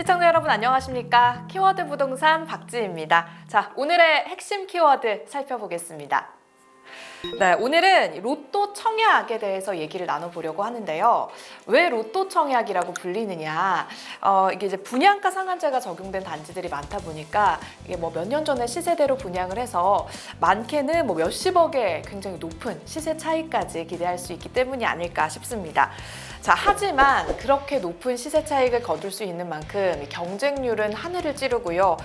시청자 여러분 안녕하십니까? 키워드 부동산 박지입니다. 자, 오늘의 핵심 키워드 살펴보겠습니다. 네, 오늘은 로또 청약에 대해서 얘기를 나눠보려고 하는데요. 왜 로또 청약이라고 불리느냐? 어, 이게 이제 분양가 상한제가 적용된 단지들이 많다 보니까 이게 뭐 몇 년 전에 시세대로 분양을 해서 많게는 뭐 몇십억의 굉장히 높은 시세 차이까지 기대할 수 있기 때문이 아닐까 싶습니다. 자, 하지만 그렇게 높은 시세 차익을 거둘 수 있는 만큼 경쟁률은 하늘을 찌르고요.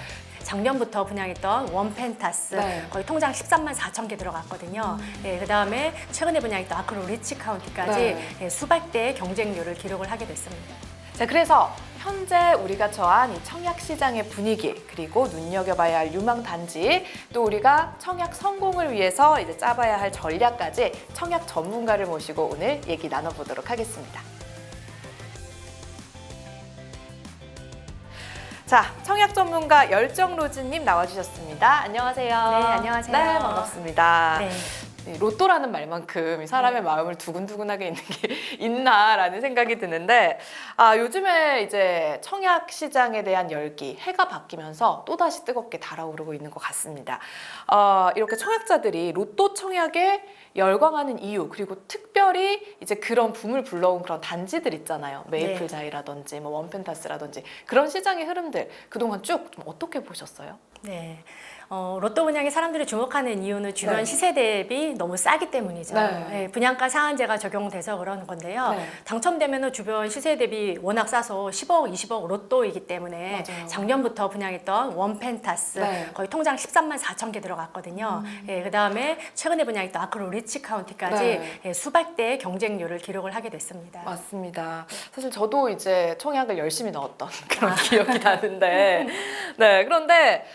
작년부터 분양했던 원펜타스 네. 음. 거의 통장 13만 4천 개 들어갔거든요. 예, 그 다음에 최근에 분양했던 아크로 리치 카운티까지 네. 예, 수백 대의 경쟁률을 기록을 하게 됐습니다. 자, 그래서 현재 우리가 처한 이 청약 시장의 분위기 그리고 눈여겨봐야 할 유망 단지 또 우리가 청약 성공을 위해서 이제 짜봐야 할 전략까지 청약 전문가를 모시고 오늘 얘기 나눠보도록 하겠습니다. 자, 청약 전문가 열정로즈님 나와주셨습니다. 안녕하세요. 네, 안녕하세요. 네, 반갑습니다. 네. 이 로또라는 말만큼 이 사람의 마음을 두근두근하게 있는 게 있나라는 생각이 드는데 아 요즘에 이제 청약 시장에 대한 열기 해가 바뀌면서 또 다시 뜨겁게 달아오르고 있는 것 같습니다. 어, 이렇게 청약자들이 로또 청약에 열광하는 이유 그리고 특별히 이제 그런 붐을 불러온 그런 단지들 있잖아요 메이플자이라든지 뭐 원펜타스라든지 그런 시장의 흐름들 그동안 쭉 좀 어떻게 보셨어요? 네. 어, 로또 분양에 사람들이 주목하는 이유는 주변 네. 시세 대비 너무 싸기 때문이죠. 네. 예, 분양가 상한제가 적용돼서 그러는 건데요. 네. 당첨되면 주변 시세 대비 워낙 싸서 10억, 20억 로또이기 때문에 맞아요. 작년부터 분양했던 원펜타스 네. 음. 거의 통장 13만 4천 개 들어갔거든요. 예, 그다음에 최근에 분양했던 아크로 리치 카운티까지 네. 예, 수백 대의 경쟁률을 기록을 하게 됐습니다. 맞습니다. 사실 저도 이제 청약을 열심히 넣었던 그런 기억이 나는데, 네 그런데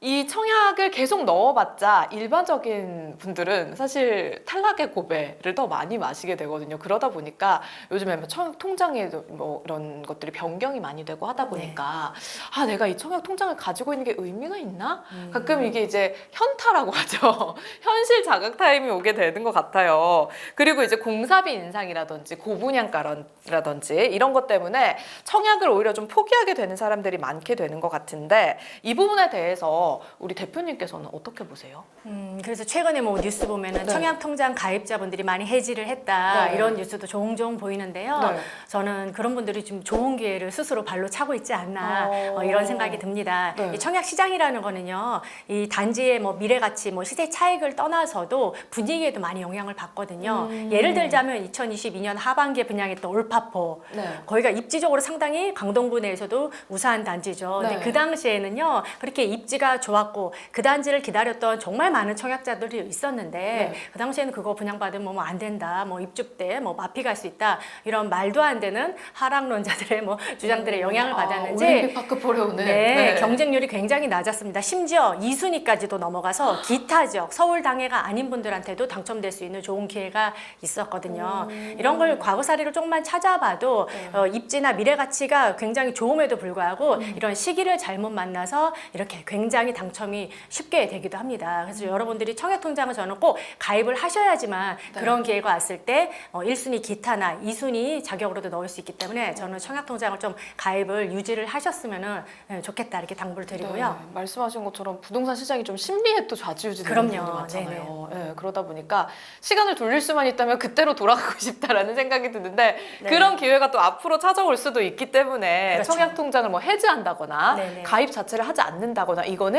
이 청약을 계속 넣어봤자 일반적인 분들은 사실 탈락의 고배를 더 많이 마시게 되거든요. 그러다 보니까 요즘에 뭐 청약 통장에도 뭐 이런 것들이 변경이 많이 되고 하다 보니까 아 내가 이 청약 통장을 가지고 있는 게 의미가 있나? 음. 가끔 이게 이제 현타라고 하죠. 현실 자각 타임이 오게 되는 것 같아요. 그리고 이제 공사비 인상이라든지 고분양가라든지 이런 것 때문에 청약을 오히려 좀 포기하게 되는 사람들이 많게 되는 것 같은데 이 부분에 대해서 우리 대표님께서는 어떻게 보세요? 음, 그래서 최근에 뭐 뉴스 보면은 네. 청약 통장 가입자분들이 많이 해지를 했다 네. 이런 뉴스도 종종 보이는데요. 네. 저는 그런 분들이 좀 좋은 기회를 스스로 발로 차고 있지 않나 어. 어, 이런 생각이 듭니다. 네. 이 청약 시장이라는 거는요, 이 단지의 뭐 미래 가치, 뭐 시세 차익을 떠나서도 분위기에도 많이 영향을 받거든요. 음. 예를 들자면 2022년 하반기에 분양했던 올파포. 네. 거기가 입지적으로 상당히 강동구 내에서도 우수한 단지죠. 네. 근데 그 당시에는요, 그렇게 입지가 좋았고 그 단지를 기다렸던 정말 많은 청약자들이 있었는데 네. 그 당시에는 그거 분양받으면 뭐 안 된다, 뭐 입주 때 뭐 마피 갈 수 있다 이런 말도 안 되는 하락론자들의 뭐 주장들의 영향을 아, 받았는지 올림픽 파크 포레오는 네, 경쟁률이 굉장히 낮았습니다. 심지어 2순위까지도 넘어가서 기타 지역, 서울 당해가 아닌 분들한테도 당첨될 수 있는 좋은 기회가 있었거든요. 이런 걸 과거 사례를 조금만 찾아봐도 네. 어, 입지나 미래 가치가 굉장히 좋음에도 불구하고 음. 이런 시기를 잘못 만나서 이렇게 굉장히 당첨이 쉽게 되기도 합니다. 그래서 음. 여러분들이 청약통장을 저는 꼭 가입을 하셔야지만 네. 그런 기회가 왔을 때 어, 1순위 기타나 2순위 자격으로도 넣을 수 있기 때문에 저는 청약통장을 좀 가입을 유지를 하셨으면 좋겠다 이렇게 당부를 드리고요. 네, 말씀하신 것처럼 부동산 시장이 좀 심리에 또 좌지우지되는. 부분도 많잖아요. 네, 그러다 보니까 시간을 돌릴 수만 있다면 그때로 돌아가고 싶다라는 생각이 드는데 네. 그런 기회가 또 앞으로 찾아올 수도 있기 때문에 그렇죠. 청약 통장을 뭐 해지한다거나 네네. 가입 자체를 하지 않는다거나 이거는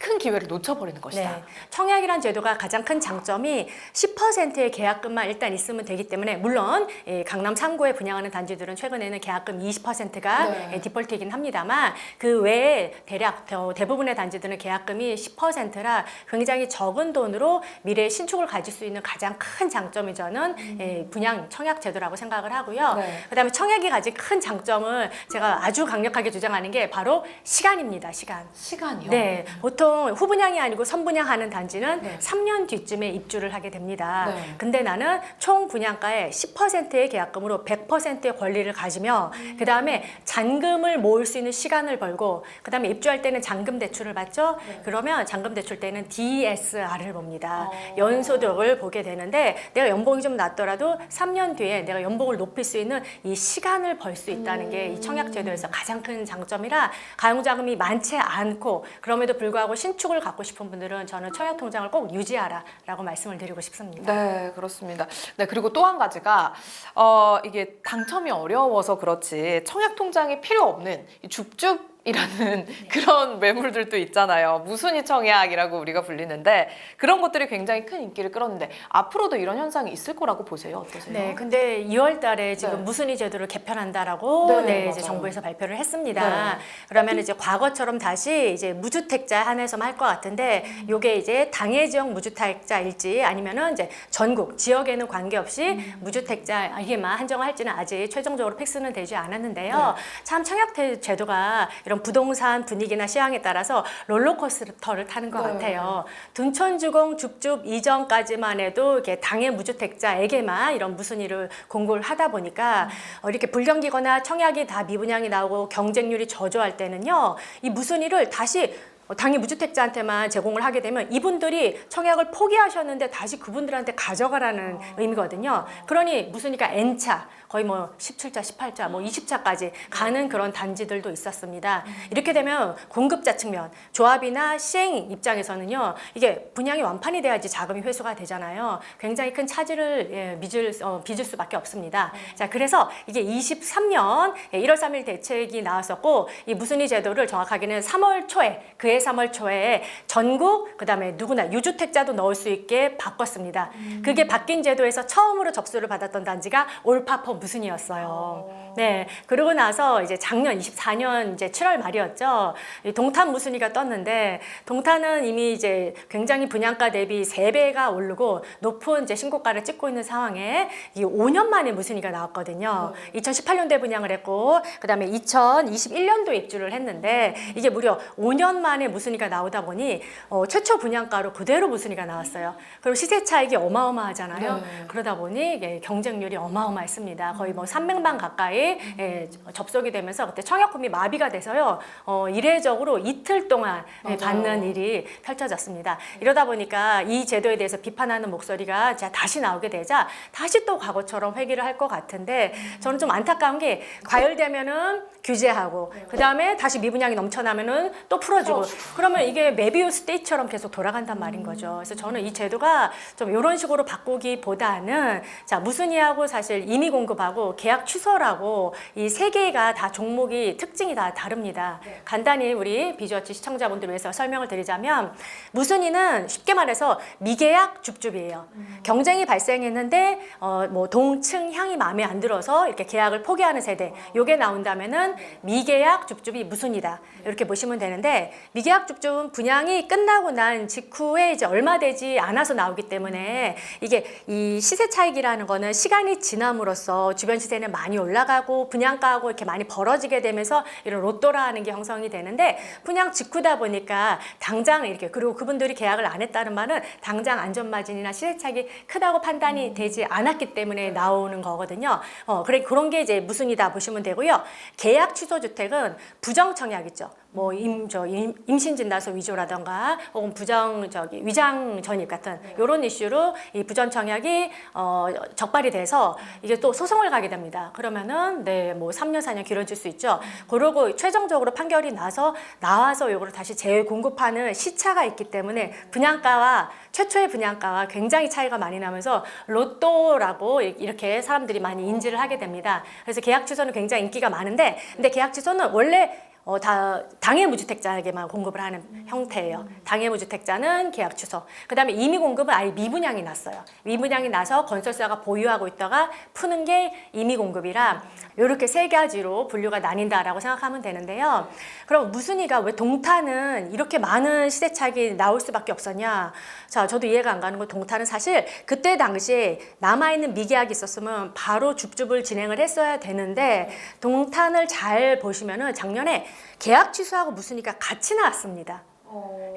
큰 기회를 놓쳐버리는 것이다. 네. 청약이란 제도가 가장 큰 장점이 10%의 계약금만 일단 있으면 되기 때문에 물론 예, 강남 상구에 분양하는 단지들은 최근에는 계약금 20%가 네. 예, 디폴트이긴 합니다만 그 외에 대략 대- 대부분의 단지들은 계약금이 10%라 굉장히 적은 돈으로 미래 신축을 가질 수 있는 가장 큰 장점이 저는 예, 분양 청약 제도라고 생각을 하고요. 음. 네. 그다음에 청약이 가진 큰 장점을 제가 아주 강력하게 주장하는 게 바로 시간입니다. 시간. 시간이요. 네, 네, 보통 후분양이 아니고 선분양하는 단지는 네. 3년 뒤쯤에 입주를 하게 됩니다. 네. 근데 나는 총 분양가의 10%의 계약금으로 100%의 권리를 가지며 음. 그 다음에 잔금을 모을 수 있는 시간을 벌고 그 다음에 입주할 때는 잔금 대출을 받죠. 네. 그러면 잔금 대출 때는 DSR을 봅니다. 어. 연소득을 보게 되는데 내가 연봉이 좀 낮더라도 3년 뒤에 내가 연봉을 높일 수 있는 이 시간을 벌 수 있다는 게이 청약제도에서 가장 큰 장점이라 가용자금이 많지 않고 그 럼에도 불구하고 신축을 갖고 싶은 분들은 저는 청약 통장을 꼭 유지하라라고 말씀을 드리고 싶습니다. 네, 그렇습니다. 네, 그리고 또 한 가지가 어, 이게 당첨이 어려워서 그렇지 청약 통장이 필요 없는 이 줍줍 이라는 그런 매물들도 있잖아요. 무순위 청약이라고 우리가 불리는데 그런 것들이 굉장히 큰 인기를 끌었는데 앞으로도 이런 현상이 있을 거라고 보세요. 어떠세요? 네, 근데 2월 달에 지금 네. 무순위 제도를 개편한다라고 네, 네, 맞아요. 이제 정부에서 발표를 했습니다. 네. 그러면 이제 과거처럼 다시 이제 무주택자 한해서만 할 것 같은데 음. 요게 이제 당해 지역 무주택자일지 아니면은 이제 전국 지역에는 관계없이 음. 무주택자에게만 한정할지는 아직 최종적으로 픽스는 되지 않았는데요. 네. 참 청약 태- 제도가 이런 부동산 분위기나 시황에 따라서 롤러코스터를 타는 것 네. 같아요. 둔촌주공 줍줍 이전까지만 해도 이렇게 당해 무주택자에게만 이런 무순위를 공고를 하다 보니까 어, 이렇게 불경기거나 청약이 다 미분양이 나오고 경쟁률이 저조할 때는요 이 무순위를 다시 어, 당해 무주택자한테만 제공을 하게 되면 이분들이 청약을 포기하셨는데 다시 그분들한테 가져가라는 의미거든요. 그러니 무순위가 N차 거의 뭐 17자, 18자, 뭐 20차까지 가는 그런 단지들도 있었습니다. 이렇게 되면 공급자 측면, 조합이나 시행 입장에서는요, 이게 분양이 완판이 돼야지 자금이 회수가 되잖아요. 굉장히 큰 차질을 예, 빚을, 어, 빚을 수밖에 없습니다. 자, 그래서 이게 23년 1월 3일 대책이 나왔었고, 이 무순위 제도를 정확하게는 3월 초에, 그해 3월 초에 전국, 그 다음에 누구나 유주택자도 넣을 수 있게 바꿨습니다. 그게 바뀐 제도에서 처음으로 접수를 받았던 단지가 올파퍼 무순이었어요. 네. 그러고 나서 이제 작년 24년 이제 7월 말이었죠. 이 동탄 무순이가 떴는데 동탄은 이미 이제 굉장히 분양가 대비 3배가 오르고 높은 이제 신고가를 찍고 있는 상황에 이 5년 만에 무순이가 나왔거든요. 2018년도에 분양을 했고 그다음에 2021년도에 입주를 했는데 이게 무려 5년 만에 무순이가 나오다 보니 어, 최초 분양가로 그대로 무순이가 나왔어요. 그리고 시세 차익이 어마어마하잖아요. 네. 그러다 보니 이게 경쟁률이 어마어마했습니다. 거의 뭐 300만 가까이 예, 접속이 되면서 그때 청약금이 마비가 돼서요. 어, 이례적으로 이틀 동안 예. 받는 일이 펼쳐졌습니다. 이러다 보니까 이 제도에 대해서 비판하는 목소리가 자, 다시 나오게 되자 다시 또 과거처럼 회귀를 할 것 같은데 저는 좀 안타까운 게 과열되면은 규제하고 그 다음에 다시 미분양이 넘쳐나면은 또 풀어주고 그러면 이게 메비우스 데이처럼 계속 돌아간단 말인 거죠. 그래서 저는 이 제도가 좀 이런 식으로 바꾸기보다는 자 무순이하고 사실 임의 공급 하고 계약 취소라고 이 세 개가 다 종목이 특징이 다 다릅니다. 간단히 우리 비주어치 시청자분들 위해서 설명을 드리자면 무순이는 쉽게 말해서 미계약 줍줍이에요. 경쟁이 발생했는데 어, 뭐 동층 향이 마음에 안 들어서 이렇게 계약을 포기하는 세대. 요게 나온다면은 미계약 줍줍이 무순이다. 이렇게 보시면 되는데 미계약 줍줍은 분양이 끝나고 난 직후에 이제 얼마 되지 않아서 나오기 때문에 이게 이 시세 차익이라는 거는 시간이 지남으로써 주변 시세는 많이 올라가고 분양가하고 이렇게 많이 벌어지게 되면서 이런 로또라는 게 형성이 되는데 분양 직후다 보니까 당장 이렇게 그리고 그분들이 계약을 안 했다는 말은 당장 안전 마진이나 시세 차익이 크다고 판단이 되지 않았기 때문에 나오는 거거든요. 어, 그래 그런 게 이제 무슨이다 보시면 되고요. 계약 취소 주택은 부정 청약이죠. 뭐 임 저 임신 진단서 위조라던가 혹은 부정 저기 위장 전입 같은 이런 이슈로 이 부정 청약이 어 적발이 돼서 이게 또 소송을 가게 됩니다. 그러면은 네뭐 3년 4년 길어질 수 있죠. 그러고 최종적으로 판결이 나서 나와서 이거를 다시 재공급하는 시차가 있기 때문에 분양가와 최초의 분양가와 굉장히 차이가 많이 나면서 로또라고 이렇게 사람들이 많이 인지를 하게 됩니다. 그래서 계약 취소는 굉장히 인기가 많은데 근데 계약 취소는 원래 어, 다 당해 무주택자에게만 공급을 하는 형태예요. 당해 무주택자는 계약 취소. 그다음에 임의 공급은 아예 미분양이 났어요. 미분양이 나서 건설사가 보유하고 있다가 푸는 게 임의 공급이라 이렇게 세 가지로 분류가 나뉜다라고 생각하면 되는데요. 그럼 무순이가 왜 동탄은 이렇게 많은 시세 차익이 나올 수밖에 없었냐? 자, 저도 이해가 안 가는 건 동탄은 사실 그때 당시에 남아 있는 미계약이 있었으면 바로 줍줍을 진행을 했어야 되는데 동탄을 잘 보시면은 작년에 계약 취소하고 무순이가 같이 나왔습니다.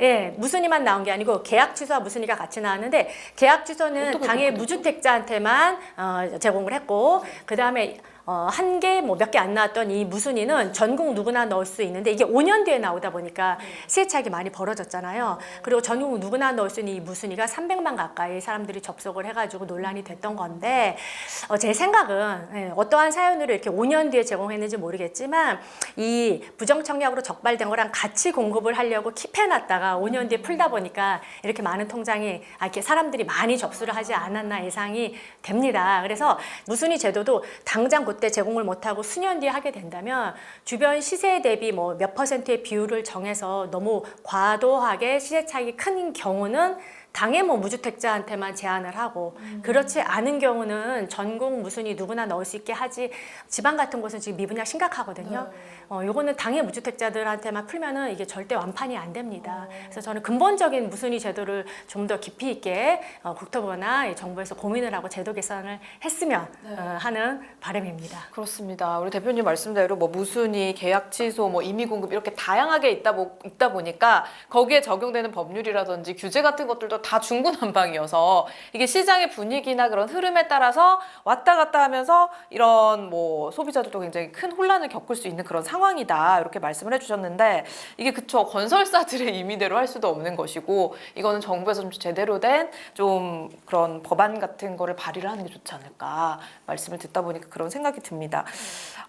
예, 무순위만 나온 게 아니고 계약 취소와 무순위가 같이 나왔는데 계약 취소는 당해 무주택자한테만 어, 제공을 했고 그 다음에 어, 한 개 뭐 몇 개 안 나왔던 이 무순위는 전국 누구나 넣을 수 있는데 이게 5년 뒤에 나오다 보니까 시세 차익이 많이 벌어졌잖아요. 그리고 전국 누구나 넣을 수 있는 이 무순위가 300만 가까이 사람들이 접속을 해가지고 논란이 됐던 건데 어, 제 생각은 예, 어떠한 사연으로 이렇게 5년 뒤에 제공했는지 모르겠지만 이 부정청약으로 적발된 거랑 같이 공급을 하려고 킵해놨다가 5년 뒤에 풀다 보니까 이렇게 많은 통장이 아, 이렇게 사람들이 많이 접수를 하지 않았나 예상이 됩니다. 그래서 무순위 제도도 당장 그때 제공을 못하고 수년 뒤에 하게 된다면 주변 시세 대비 뭐 몇 퍼센트의 비율을 정해서 너무 과도하게 시세 차익이 큰 경우는 당해 뭐 무주택자한테만 제한을 하고 그렇지 않은 경우는 전국 무순위 누구나 넣을 수 있게 하지 지방 같은 곳은 지금 미분양 심각하거든요. 어, 요거는 당해 무주택자들한테만 풀면은 이게 절대 완판이 안 됩니다. 그래서 저는 근본적인 무순위 제도를 좀 더 깊이 있게 어, 국토부나 이 정부에서 고민을 하고 제도 개선을 했으면 어, 하는 바람입니다. 그렇습니다. 우리 대표님 말씀대로 뭐 무순위, 계약 취소, 뭐 임의 공급 이렇게 다양하게 있다, 보, 있다 보니까 거기에 적용되는 법률이라든지 규제 같은 것들도 다 중구난방이어서 이게 시장의 분위기나 그런 흐름에 따라서 왔다 갔다 하면서 이런 뭐 소비자들도 굉장히 큰 혼란을 겪을 수 있는 그런 상황이다 이렇게 말씀을 해주셨는데 이게 그쵸 건설사들의 임의대로 할 수도 없는 것이고 이거는 정부에서 좀 제대로 된 좀 그런 법안 같은 거를 발의를 하는 게 좋지 않을까 말씀을 듣다 보니까 그런 생각이 듭니다.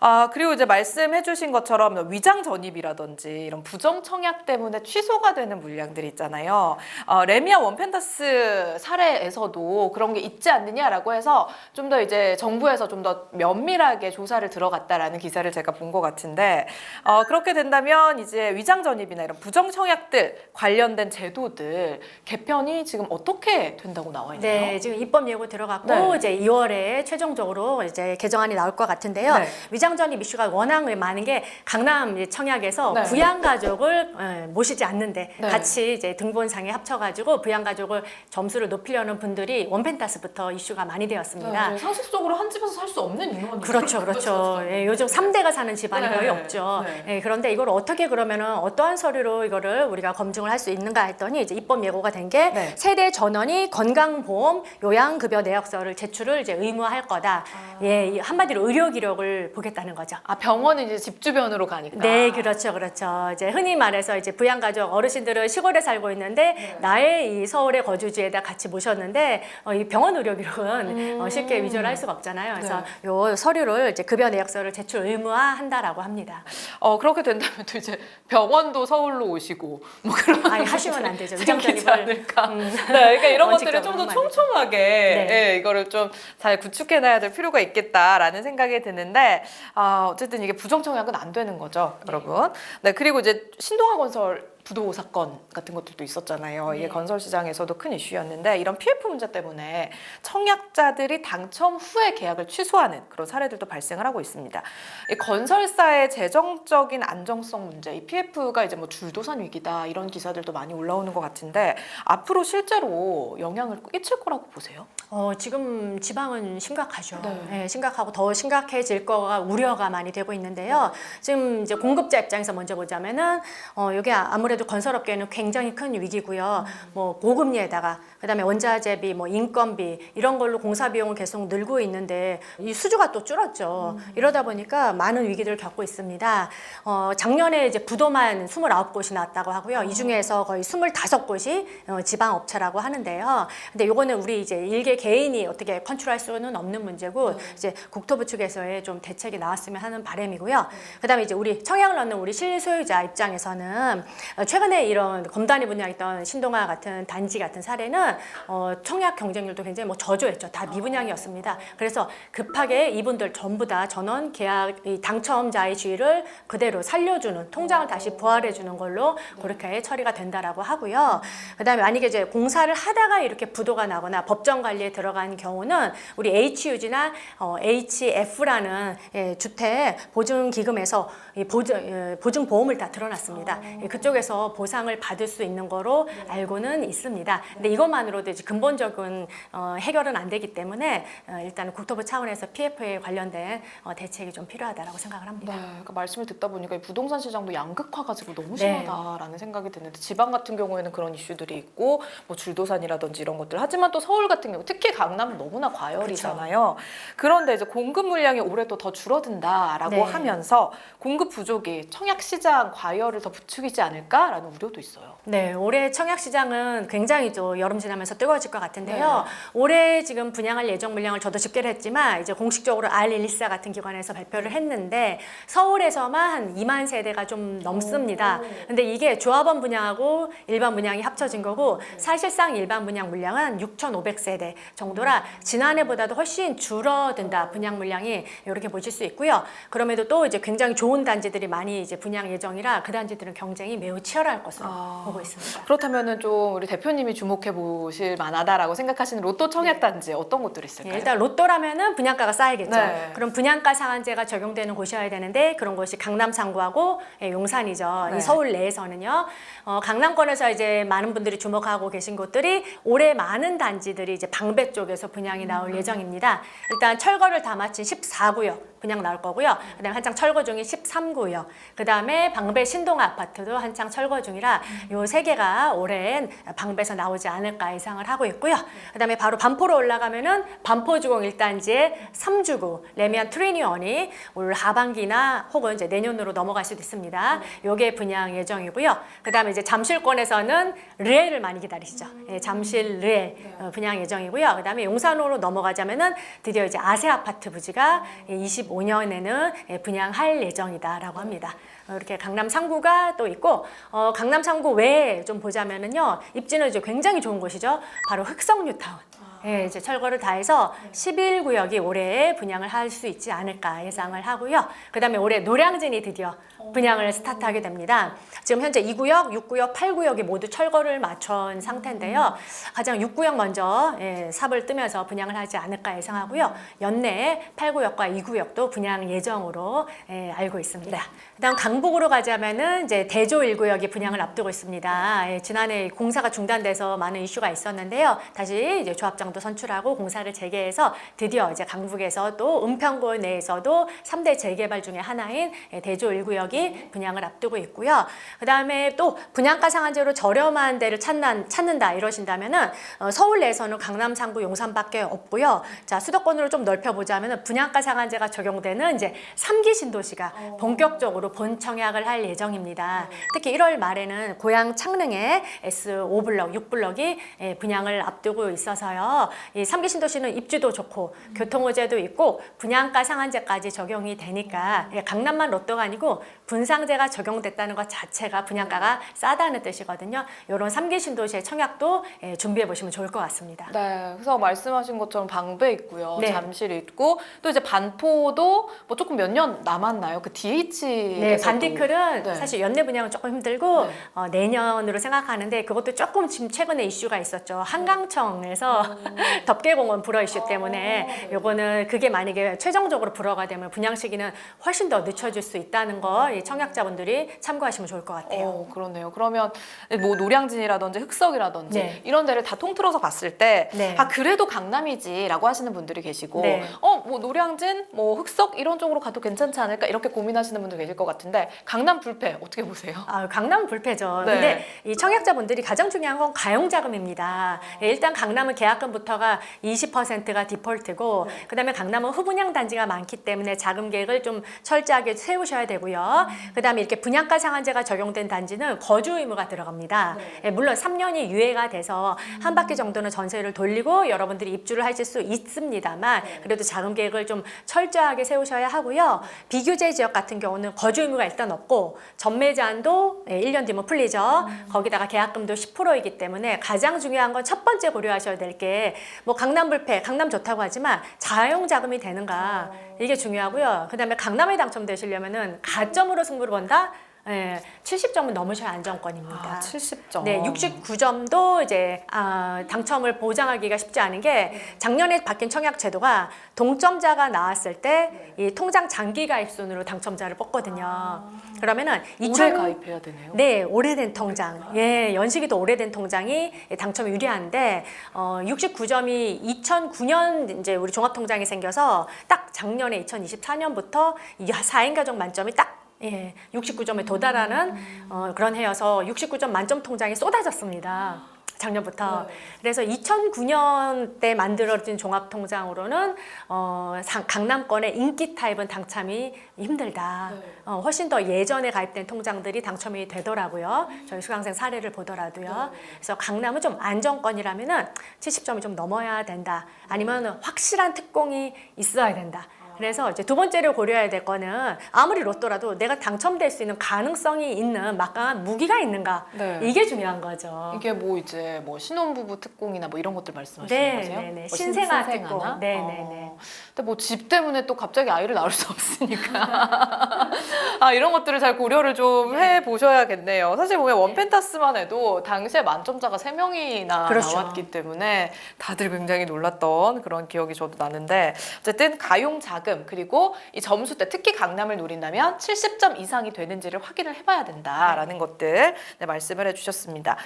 아 그리고 이제 말씀해주신 것처럼 위장 전입이라든지 이런 부정 청약 때문에 취소가 되는 물량들이 있잖아요. 어, 레미아 원 펜다스 사례에서도 그런 게 있지 않느냐라고 해서 좀 더 이제 정부에서 좀 더 면밀하게 조사를 들어갔다라는 기사를 제가 본 것 같은데 어, 그렇게 된다면 이제 위장 전입이나 이런 부정 청약들 관련된 제도들 개편이 지금 어떻게 된다고 나와 있나요? 네, 지금 입법 예고 들어갔고 네. 이제 2월에 최종적으로 이제 개정안이 나올 것 같은데요. 네. 위장 전입 이슈가 워낙 많은 게 강남 청약에서 네. 부양 가족을 예, 모시지 않는데 네. 같이 이제 등본상에 합쳐가지고 부양 가족 을 점수를 높이려는 분들이 원펜타스부터 이슈가 많이 되었습니다. 네, 상식적으로 한 집에서 살 수 없는 인원이 그렇죠, 그렇죠. 예, 요즘 3대가 사는 집안이 네, 거의 없죠. 네. 예, 그런데 이걸 어떻게 그러면은 어떠한 서류로 이거를 우리가 검증을 할 수 있는가 했더니 이제 입법 예고가 된게 네. 세대 전원이 건강보험 요양급여 내역서를 제출을 이제 의무화할 거다. 예, 이 한마디로 의료 기록을 보겠다는 거죠. 아 병원은 이제 집 주변으로 가니까. 네, 그렇죠, 그렇죠. 이제 흔히 말해서 이제 부양가족 어르신들은 시골에 살고 있는데 나의 이 서울 의 거주지에다 같이 모셨는데 어, 이 병원 의료 기록은 어, 쉽게 위조를 할 수가 없잖아요. 그래서 요 서류를 이제 급여 내역서를 제출 의무화한다라고 합니다. 어 그렇게 된다면 또 이제 병원도 서울로 오시고 뭐 그런 아니 하시면 안 되죠. 생기지 위장전입을 않을까. 음. 네, 그러니까 이런 것들을 원칙적으로 좀더 하면 안 되죠. 촘촘하게 네. 예, 이거를 좀 잘 구축해놔야 될 필요가 있겠다라는 생각이 드는데 아, 어쨌든 이게 부정청약은 안 되는 거죠, 여러분. 네, 그리고 이제 신동아 건설 부도 사건 같은 것들도 있었잖아요. 이게 네. 건설 시장에서도 큰 이슈였는데 이런 PF 문제 때문에 청약자들이 당첨 후에 계약을 취소하는 그런 사례들도 발생을 하고 있습니다. 이 건설사의 재정적인 안정성 문제, 이 PF가 이제 뭐 줄도산 위기다 이런 기사들도 많이 올라오는 것 같은데 앞으로 실제로 영향을 끼칠 거라고 보세요? 어, 지금 지방은 심각하죠. 네. 네, 심각하고 더 심각해질 거가 우려가 많이 되고 있는데요. 지금 이제 공급자 입장에서 먼저 보자면은 어, 이게 아무래도 건설업계는 굉장히 큰 위기고요. 뭐 고금리에다가 그다음에 원자재비, 뭐 인건비 이런 걸로 공사 비용은 계속 늘고 있는데 이 수주가 또 줄었죠. 이러다 보니까 많은 위기들을 겪고 있습니다. 어, 작년에 이제 부도만 29곳이 났다고 하고요. 이 중에서 거의 25곳이 어, 지방 업체라고 하는데요. 근데 요거는 우리 이제 일개 개인이 어떻게 컨트롤할 수는 없는 문제고 이제 국토부 측에서의 좀 대책이 나왔으면 하는 바람이고요. 그다음에 이제 우리 청약을 넣는 우리 실소유자 입장에서는 어, 최근에 이런 검단이 분양했던 신동아 같은 단지 같은 사례는 어, 청약 경쟁률도 굉장히 뭐 저조했죠. 다 미분양이었습니다. 그래서 급하게 이분들 전부 다 전원 계약 이 당첨자의 지위를 그대로 살려주는 통장을 다시 부활해주는 걸로 그렇게 처리가 된다라고 하고요. 그다음에 만약에 이제 공사를 하다가 이렇게 부도가 나거나 법정 관리에 들어간 경우는 우리 HUG나 어, HF라는 예, 주택 보증 기금에서 이 보증 예, 보증 보험을 다 들어놨습니다. 예, 그쪽에서 통 해서 보상을 받을 수 있는 거로 알고는 있습니다. 근데 이것만으로도 이제 근본적인 어, 해결은 안 되기 때문에 어, 일단 국토부 차원에서 PF에 관련된 어, 대책이 좀 필요하다라고 생각을 네, 합니다. 그러니까 말씀을 듣다 보니까 이 부동산 시장도 양극화가 지금 너무 네. 심하다라는 생각이 드는데 지방 같은 경우에는 그런 이슈들이 있고 뭐 줄도산이라든지 이런 것들 하지만 또 서울 같은 경우 특히 강남은 너무나 과열이잖아요. 그런데 이제 공급 물량이 올해 또 더 줄어든다라고 네. 하면서 공급 부족이 청약 시장 과열을 더 부추기지 않을까 라는 우려도 있어요. 네, 올해 청약 시장은 굉장히 또 여름 지나면서 뜨거워질 것 같은데요. 올해 지금 분양할 예정 물량을 저도 집계를 했지만 이제 공식적으로 R114 같은 기관에서 발표를 했는데 서울에서만 한 2만 세대가 좀 넘습니다. 근데 이게 조합원 분양하고 일반 분양이 합쳐진 거고 사실상 일반 분양 물량은 6,500세대 정도라 지난해보다도 훨씬 줄어든다 분양 물량이 이렇게 보실 수 있고요. 그럼에도 또 이제 굉장히 좋은 단지들이 많이 이제 분양 예정이라 그 단지들은 경쟁이 매우 치열 할 것으로 아. 보고 있습니다. 그렇다면은 좀 우리 대표님이 주목해 보실 만하다라고 생각하시는 로또 청약 단지 어떤 곳들이 예, 있을까요? 일단 로또라면은 분양가가 쌓이겠죠. 네. 그럼 분양가 상한제가 적용되는 곳이어야 되는데 그런 곳이 강남 상구하고 예, 용산이죠. 네. 이 서울 내에서는요. 어, 강남권에서 이제 많은 분들이 주목하고 계신 곳들이 올해 많은 단지들이 이제 방배 쪽에서 분양이 나올 음. 예정입니다. 일단 철거를 다 마친 14구역 분양 나올 거고요. 그다음에 한창 철거 중인 13구역. 그다음에 방배 신동 아파트도 한창 철거 중이라 요 세 개가 올해는 방배에서 나오지 않을까 예상을 하고 있고요. 그다음에 바로 반포로 올라가면은 반포주공 1단지의 3주구 레미안 트리니언이 올 하반기나 혹은 이제 내년으로 넘어갈 수도 있습니다. 요게 분양 예정이고요. 그다음에 이제 잠실권에서는 르엘을 많이 기다리시죠. 예, 잠실 르엘 어, 분양 예정이고요. 그다음에 용산으로 넘어가자면은 드디어 이제 아세 아파트 부지가 25 년에는 예, 분양할 예정이다라고 합니다. 어, 이렇게 강남 상구가 또 있고 어, 강남 상구 외에 좀 보자면은요 입지는 이제 굉장히 좋은 곳이죠. 바로 흑성 뉴타운. 예, 이제 철거를 다 해서 11구역이 올해 분양을 할 수 있지 않을까 예상을 하고요. 그다음에 올해 노량진이 드디어 분양을 스타트하게 됩니다. 지금 현재 2구역, 6구역, 8구역이 모두 철거를 마친 상태인데요. 가장 6구역 먼저 예, 삽을 뜨면서 분양을 하지 않을까 예상하고요. 연내에 8구역과 2구역도 분양 예정으로 예, 알고 있습니다. 그다음 강북으로 가자면은 이제 대조 1구역이 분양을 앞두고 있습니다. 예, 지난해 공사가 중단돼서 많은 이슈가 있었는데요. 다시 이제 조합장도 선출하고 공사를 재개해서 드디어 이제 강북에서 또 은평구 내에서도 3대 재개발 중에 하나인 예, 대조 1구역이 분양을 앞두고 있고요. 그 다음에 또 분양가 상한제로 저렴한 데를 찾는, 찾는다 이러신다면은 어, 서울 내에서는 강남, 상구, 용산밖에 없고요. 자 수도권으로 좀 넓혀보자면은 분양가 상한제가 적용되는 이제 3기 신도시가 본격적으로 본 청약을 할 예정입니다. 특히 1월 말에는 고향 창릉에 S5블럭, 6블럭이 예, 분양을 앞두고 있어서요. 이 3기 신도시는 입지도 좋고 교통호재도 있고 분양가 상한제까지 적용이 되니까 예, 강남만 로또가 아니고 분상제가 적용됐다는 것 자체가 분양가가 싸다는 뜻이거든요. 이런 3기 신도시의 청약도 예, 준비해 보시면 좋을 것 같습니다. 네, 그래서 말씀하신 것처럼 방배 있고요, 네. 잠실 있고 또 이제 반포도 뭐 조금 몇 년 남았나요? 그 DH 네, 반디클은 네. 사실 연내 분양은 조금 힘들고 네. 어, 내년으로 생각하는데 그것도 조금 지금 최근에 이슈가 있었죠. 한강청에서 덮개공원 불어 이슈 때문에 요거는 그게 만약에 최종적으로 불어가 되면 분양 시기는 훨씬 더 늦춰질 수 있다는 거이 청약자분들이 참고하시면 좋을 것 같아요. 어, 그러네요. 그러면 뭐 노량진이라든지 흑석이라든지 네. 이런 데를 다 통틀어서 봤을 때, 네. 아 그래도 강남이지라고 하시는 분들이 계시고, 네. 어 뭐 노량진, 뭐 흑석 이런 쪽으로 가도 괜찮지 않을까 이렇게 고민하시는 분들 계실 것 같은데 강남 불패 어떻게 보세요? 아, 강남은 불패죠. 네. 근데 이 청약자분들이 가장 중요한 건 가용 자금입니다. 예, 일단 강남은 계약금부터가 20%가 디폴트고 그다음에 강남은 후분양 단지가 많기 때문에 자금 계획을 좀 철저하게 세우셔야 되고요. 그다음에 이렇게 분양가 상한제가 적용된 단지는 거주 의무가 들어갑니다. 예, 물론 3년이 유예가 돼서 한 바퀴 정도는 전세를 돌리고 여러분들이 입주를 하실 수 있습니다만 그래도 자금 계획을 좀 철저하게 세우셔야 하고요. 비규제 지역 같은 경우는 거주 의무가 일단 없고 전매 제한도 예, 1년 뒤면 풀리죠. 거기다가 계약금도 10%이기 때문에 가장 중요한 건 첫 번째 고려하셔야 될 게 뭐 강남 불패, 강남 좋다고 하지만 자용 자금이 되는가 이게 중요하고요. 그다음에 강남에 당첨되시려면은 가점으로 승부를 본다. 예, 70점은 넘으셔야 안정권입니다. 아, 70점. 네, 69점도 이제 아, 당첨을 보장하기가 쉽지 않은 게 작년에 바뀐 청약 제도가 동점자가 나왔을 때 이 통장 장기 가입 순으로 당첨자를 뽑거든요. 그러면은 올해 2000 가입해야 되네요. 네, 오래된 통장. 예, 연식이 더 오래된 통장이 당첨 유리한데 어 69점이 2009년 이제 우리 종합 통장이 생겨서 딱 작년에 2024년부터 이 4인 가족 만점이 딱 예, 69점에 도달하는 어, 그런 해여서 69점 만점 통장이 쏟아졌습니다. 작년부터. 그래서 2009년 때 만들어진 종합통장으로는 어, 상- 강남권의 인기 타입은 당첨이 힘들다. 어, 훨씬 더 예전에 가입된 통장들이 당첨이 되더라고요. 저희 수강생 사례를 보더라도요. 그래서 강남은 좀 안정권이라면은 70점이 좀 넘어야 된다. 아니면 확실한 특공이 있어야 된다. 그래서 이제 두 번째로 고려해야 될 거는 아무리 로또라도 내가 당첨될 수 있는 가능성이 있는 막강한 무기가 있는가 네. 이게 중요한 거죠. 이게 뭐 이제 뭐 신혼부부 특공이나 뭐 이런 것들 말씀하시는 네, 거세요? 네, 네. 뭐 신생아? 특공. 네, 어. 네, 네. 근데 뭐 집 때문에 또 갑자기 아이를 낳을 수 없으니까 아 이런 것들을 잘 고려를 좀 해 보셔야겠네요. 사실 보면 원펜타스만 해도 당시에 만점자가 세 명이나 그렇죠. 나왔기 때문에 다들 굉장히 놀랐던 그런 기억이 저도 나는데 어쨌든 가용 자금 그리고 이 점수 때 특히 강남을 노린다면 70점 이상이 되는지를 확인을 해봐야 된다라는 것들 네, 말씀을 해주셨습니다.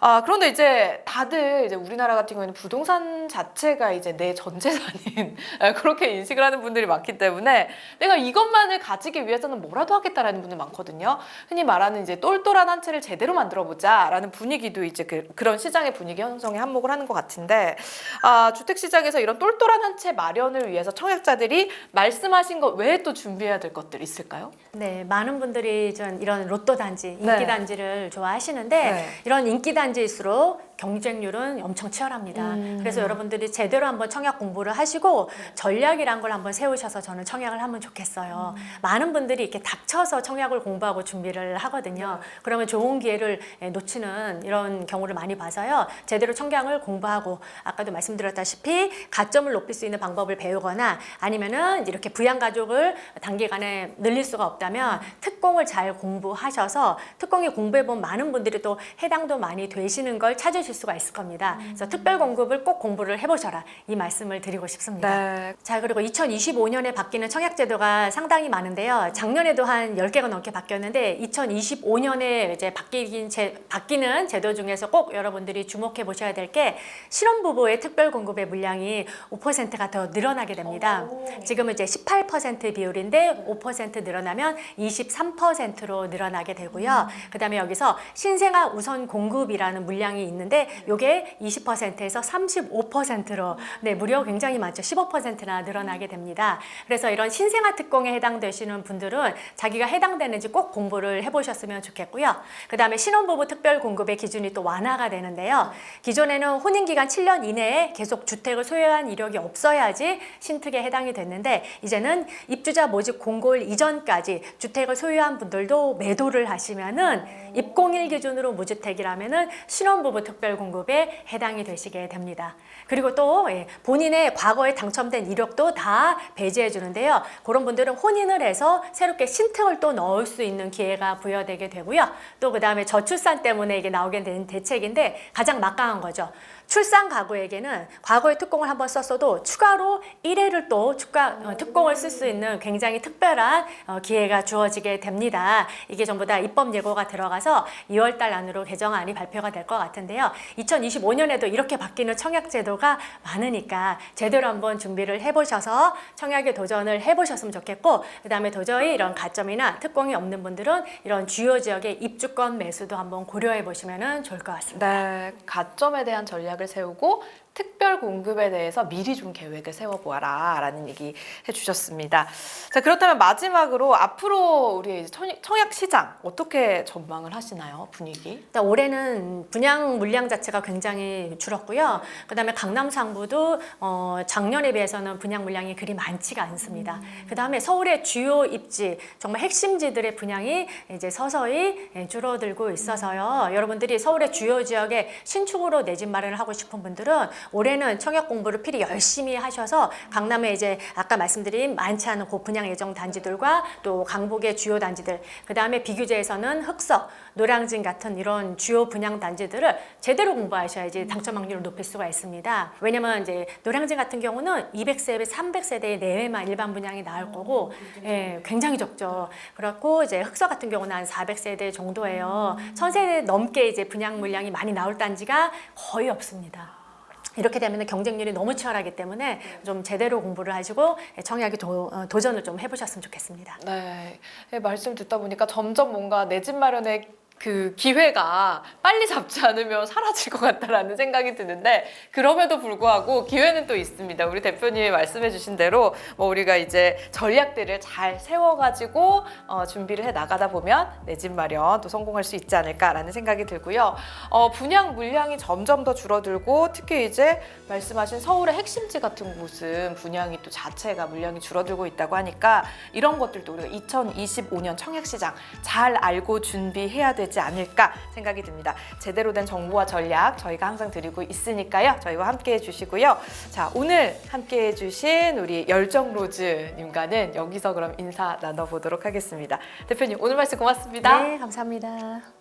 아 그런데 이제 다들 이제 우리나라 같은 경우에는 부동산 자체가 이제 내 전재산인 그렇게 인식을 하는 분들이 많기 때문에 내가 이것만을 가지기 위해서는 뭐라도 하겠다라는 분들 많거든요. 흔히 말하는 이제 똘똘한 한 채를 제대로 만들어 보자라는 분위기도 이제 그, 런 시장의 분위기 형성에 한몫을 하는 것 같은데 아, 주택 시장에서 이런 똘똘한 한 채 마련을 위해서 청약자들이 말씀하신 것 외에 또 준비해야 될 것들 있을까요? 네, 많은 분들이 좀 이런 로또 단지, 인기 네. 단지를 좋아하시는데 네. 이런 인기 단지일수록 경쟁률은 엄청 치열합니다. 음. 그래서 여러분들이 제대로 한번 청약 공부를 하시고 전략이란 걸 한번 세우셔서 저는 청약을 하면 좋겠어요. 많은 분들이 이렇게 닥쳐서 청약을 공부하고 준비를 하거든요. 그러면 좋은 기회를 예, 놓치는 이런 경우를 많이 봐서요. 제대로 청약을 공부하고 아까도 말씀드렸다시피 가점을 높일 수 있는 방법을 배우거나 아니면은 이렇게 부양 가족을 단기간에 늘릴 수가 없다면 특공을 잘 공부하셔서 특공이 공부해 본 많은 분들이 또 해당도 많이 되시는 걸 찾으실 수가 있을 겁니다. 그래서 특별 공급을 꼭 공부를 해보셔라 이 말씀을 드리고 싶습니다. 네. 자, 그리고 2025년에 바뀌는 청약 제도가 상당히 많은데요. 작년에도 한 10개가 넘게 바뀌었는데 2025년에 이제 바뀌긴 제, 바뀌는 제도 중에서 꼭 여러분들이 주목해 보셔야 될게 신혼부부의 특별 공급의 물량이 5%가 더 늘어나게 됩니다. 지금 은 이제 18% 비율인데 5% 늘어나면 23%로 늘어나게 되고요. 그다음에 여기서 신생아 우선 공급이라는 물량이 있는데 요게 20%에서 35%로 네, 무려 굉장히 많죠. 15%나 늘어나게 됩니다. 그래서 이런 신생아 특공에 해당되시는 분들은 자기가 해당되는지 꼭 공부를 해 보셨으면 좋겠고요. 그 다음에 신혼부부 특별 공급의 기준이 또 완화가 되는데요. 기존에는 혼인 기간 7년 이내에 계속 주택을 소유한 이력이 없어야지 신특에 해당이 됐는데 이제는 입주자 모집 공고일 이전까지 주택을 소유한 분들도 매도를 하시면은 입공일 기준으로 무주택이라면은 신혼부부 특별 공급에 해당이 되시게 됩니다. 그리고 또 예, 본인의 과거에 당첨된 이력도 다 배제해 주는데요. 그런 분들은 혼인을 해서 새롭게 신특을 또 넣을 수 있는 기회가 부여되게 되고요. 또 그 다음에 저출산 때문에 이게 나오게 된 대책인데 가장 막강한 거죠. 출산 가구에게는 과거에 특공을 한번 썼어도 추가로 1회를 또 추가 어, 특공을 쓸 수 있는 굉장히 특별한 어, 기회가 주어지게 됩니다. 이게 전부 다 입법 예고가 들어가서 2월 달 안으로 개정안이 발표가 될 것 같은데요. 2025년에도 이렇게 바뀌는 청약 제도가 많으니까 제대로 한번 준비를 해보셔서 청약에 도전을 해보셨으면 좋겠고 그다음에 도저히 이런 가점이나 특공이 없는 분들은 이런 주요 지역의 입주권 매수도 한번 고려해 보시면 좋을 것 같습니다. 네, 가점에 대한 전략을 세우고 특별 공급에 대해서 미리 좀 계획을 세워보아라 라는 얘기 해주셨습니다. 자, 그렇다면 마지막으로 앞으로 우리 청- 청약 시장 어떻게 전망을 하시나요? 분위기? 일단 올해는 분양 물량 자체가 굉장히 줄었고요. 그 다음에 강남 상부도 어, 작년에 비해서는 분양 물량이 그리 많지가 않습니다. 그다음에 서울의 주요 입지 정말 핵심지들의 분양이 이제 서서히 예, 줄어들고 있어서요. 여러분들이 서울의 주요 지역에 신축으로 내 집 마련을 하고 싶은 분들은 올해는 청약 공부를 필히 열심히 하셔서 강남에 이제 아까 말씀드린 많지 않은 고분양 예정 단지들과 또 강북의 주요 단지들, 그 다음에 비규제에서는 흑석, 노량진 같은 이런 주요 분양 단지들을 제대로 공부하셔야지 당첨 확률을 높일 수가 있습니다. 왜냐면 이제 노량진 같은 경우는 200세대, 300세대 내외만 일반 분양이 나올 거고, 예, 굉장히 적죠. 그렇고 이제 흑석 같은 경우는 한 400세대 정도예요. 1000세대 넘게 이제 분양 물량이 많이 나올 단지가 거의 없습니다. 이렇게 되면 경쟁률이 너무 치열하기 때문에 좀 제대로 공부를 하시고 청약에 도, 어, 도전을 좀 해보셨으면 좋겠습니다. 네. 네, 말씀 듣다 보니까 점점 뭔가 내 집 마련의 그 기회가 빨리 잡지 않으면 사라질 것 같다라는 생각이 드는데 그럼에도 불구하고 기회는 또 있습니다. 우리 대표님이 말씀해 주신 대로 뭐 우리가 이제 전략들을 잘 세워가지고 어, 준비를 해 나가다 보면 내 집 마련 또 성공할 수 있지 않을까라는 생각이 들고요. 어, 분양 물량이 점점 더 줄어들고 특히 이제 말씀하신 서울의 핵심지 같은 곳은 분양이 또 자체가 물량이 줄어들고 있다고 하니까 이런 것들도 우리가 2025년 청약시장 잘 알고 준비해야 되지 않을까 생각이 듭니다. 제대로 된 정보와 전략 저희가 항상 드리고 있으니까요. 저희와 함께 해주시고요. 자, 오늘 함께 해주신 우리 열정로즈님과는 여기서 그럼 인사 나눠보도록 하겠습니다. 대표님, 오늘 말씀 고맙습니다. 네, 감사합니다.